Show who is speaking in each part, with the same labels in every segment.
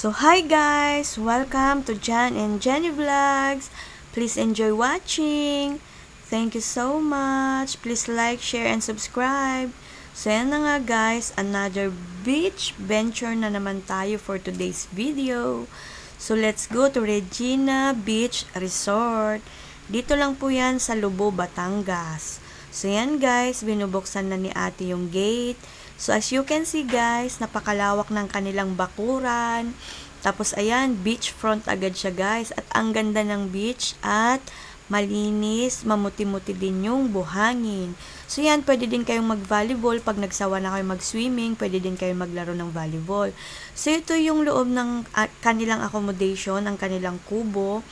Speaker 1: So, hi guys! Welcome to Jan and Jenny Vlogs. Please enjoy watching. Thank you so much. Please like, share, and subscribe. So, yan na nga guys. Another beach venture na naman tayo for today's video. So, let's go to Regina Beach Resort. Dito lang po yan sa Lubo, Batangas. So, yan guys. Binubuksan na ni ate yung gate. So, as you can see guys, napakalawak ng kanilang bakuran. Tapos, ayan, beachfront agad siya guys. At ang ganda ng beach at malinis, mamuti-muti din yung buhangin. So, yan, pwede din kayong mag-volleyball. Pag nagsawa na kayo mag-swimming, pwede din kayong maglaro ng volleyball. So, ito yung loob ng uh, kanilang accommodation, ang kanilang kubo.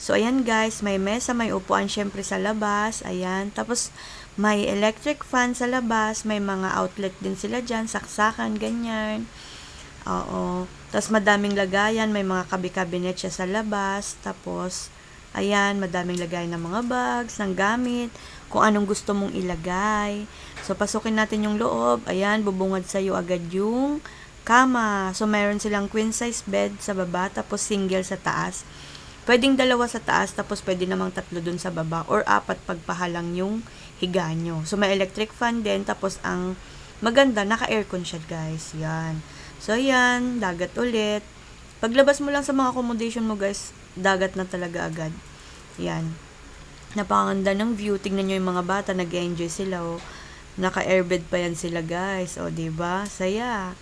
Speaker 1: So, ayan guys, may mesa, may upuan syempre sa labas. Ayan. Tapos, may electric fan sa labas. May mga outlet din sila dyan. Saksakan, ganyan. Oo. Tapos, madaming lagayan. May mga kabi-cabinet siya sa labas. Tapos, ayan, madaming lagayan ng mga bags, ng gamit. Kung anong gusto mong ilagay. So, pasukin natin yung loob. Ayan, bubungad sa'yo agad yung kama. So, meron silang queen size bed sa baba. Tapos, single sa taas. Pwedeng dalawa sa taas, tapos pwede namang tatlo dun sa baba, or apat pagpahalang yung higa nyo. So, may electric fan din, tapos ang maganda, naka-aircon siya, guys. Yan. So, yan, dagat ulit. Paglabas mo lang sa mga accommodation mo, guys, dagat na talaga agad. Yan. Napakaganda ng view. Tingnan nyo yung mga bata, nag-enjoy sila, oh. Naka-airbed pa yan sila, guys. O, oh, diba? Saya.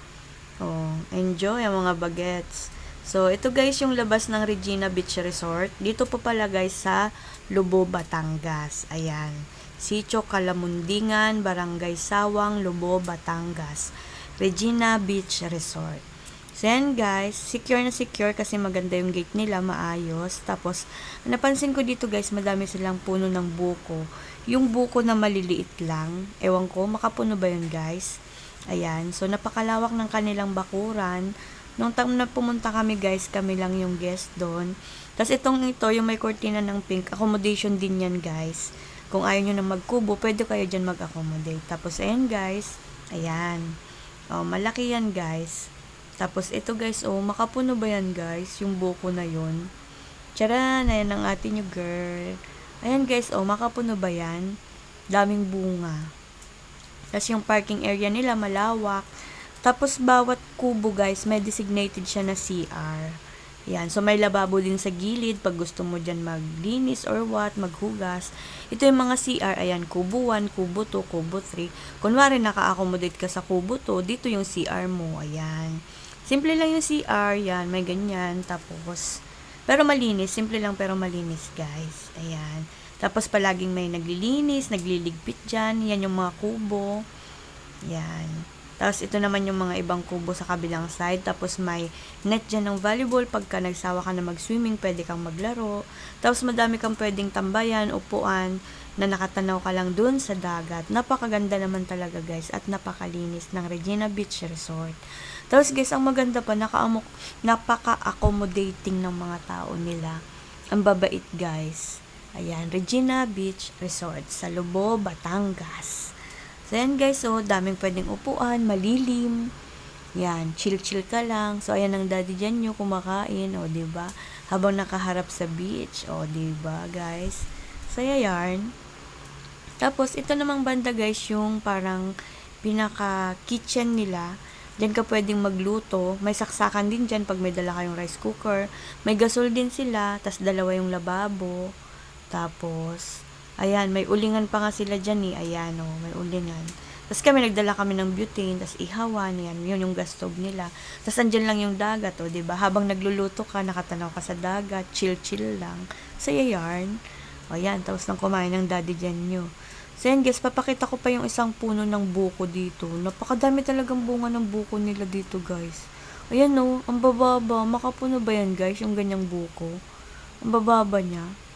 Speaker 1: Oh, enjoy ang mga bagets. So, ito guys yung labas ng Regina Beach Resort. Dito po pala guys sa Lubo, Batangas. Ayan. Sitio Kalamundingan, Barangay Sawang, Lubo, Batangas. Regina Beach Resort. So, yan guys. Secure na secure kasi maganda yung gate nila, maayos. Tapos, napansin ko dito guys, madami silang puno ng buko. Yung buko na maliliit lang. Ewan ko, makapuno ba yun guys? Ayan. So, napakalawak ng kanilang bakuran. Nung time na pumunta kami guys, kami lang yung guest doon. Tapos itong ito, yung may cortina ng pink, accommodation din yan guys. Kung ayaw nyo na magkubo, pwede kayo dyan mag-accommodate. Tapos ayan guys, ayan. Oh, malaki yan guys. Tapos ito guys, oh, makapuno ba yan guys? Yung buko na yun. Charan, ayan ang atin yung girl. Ayan guys, oh, makapuno ba yan? Daming bunga. Tapos yung parking area nila malawak. Tapos, bawat kubo, guys, may designated siya na CR. Yan. So, may lababo din sa gilid pag gusto mo dyan maglinis or what, maghugas. Ito yung mga CR. Ayan, kubo 1, kubo 2, kubo 3. Kunwari, naka-accommodate ka sa kubo 2, dito yung CR mo. Ayan. Simple lang yung CR. Yan, may ganyan. Tapos, pero malinis. Simple lang pero malinis, guys. Ayan. Tapos, palaging may naglilinis, nagliligpit dyan. Yan yung mga kubo. Yan. Tapos, ito naman yung mga ibang kubo sa kabilang side. Tapos, may net dyan ng volleyball. Pagka nagsawa ka na mag-swimming, pwede kang maglaro. Tapos, madami kang pwedeng tambayan, upuan, na nakatanaw ka lang dun sa dagat. Napakaganda naman talaga, guys. At napakalinis ng Regina Beach Resort. Tapos, guys, ang maganda pa, naka napaka-accommodating ng mga tao nila. Ang babait, guys. Ayan, Regina Beach Resort sa Lubo, Batangas. So, guys, so, daming pwedeng upuan, malilim. Yan, chill-chill ka lang. So, ayan ang daddy dyan nyo kumakain, o, ba diba? Habang nakaharap sa beach, o, ba diba, guys? Saya yarn. Tapos, ito namang banda, guys, yung parang pinaka-kitchen nila. Diyan ka pwedeng magluto. May saksakan din dyan pag may dala kayong rice cooker. May gasol din sila, tas dalawa yung lababo. Tapos, Ayan, may ulingan pa nga sila dyan eh. Ayan oh, may ulingan. Tapos kami, nagdala kami ng butane, tapos ihawan, yan, yun yung gas stove nila. Tapos andyan lang yung dagat, oh, ba diba? Habang nagluluto ka, nakatanaw ka sa dagat, chill-chill lang. Saya yarn. O, yan, tapos nang kumain ng daddy dyan nyo. So, yan guys, papakita ko pa yung isang puno ng buko dito. Napakadami talagang bunga ng buko nila dito, guys. Ayan o, oh, ang bababa. Makapuno ba yan, guys, yung ganyang buko? Ang bababa niya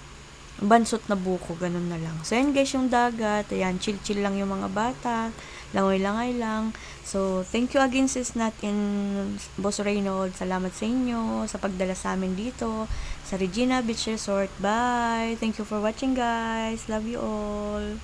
Speaker 1: bansot na buko, ganun na lang. So, yan guys yung dagat. Ayan, chill-chill lang yung mga bata. Langoy-langay lang. So, thank you again sis Nat in Boss Reynold. Salamat sa inyo sa pagdala sa amin dito sa Regina Beach Resort. Bye! Thank you for watching guys. Love you all.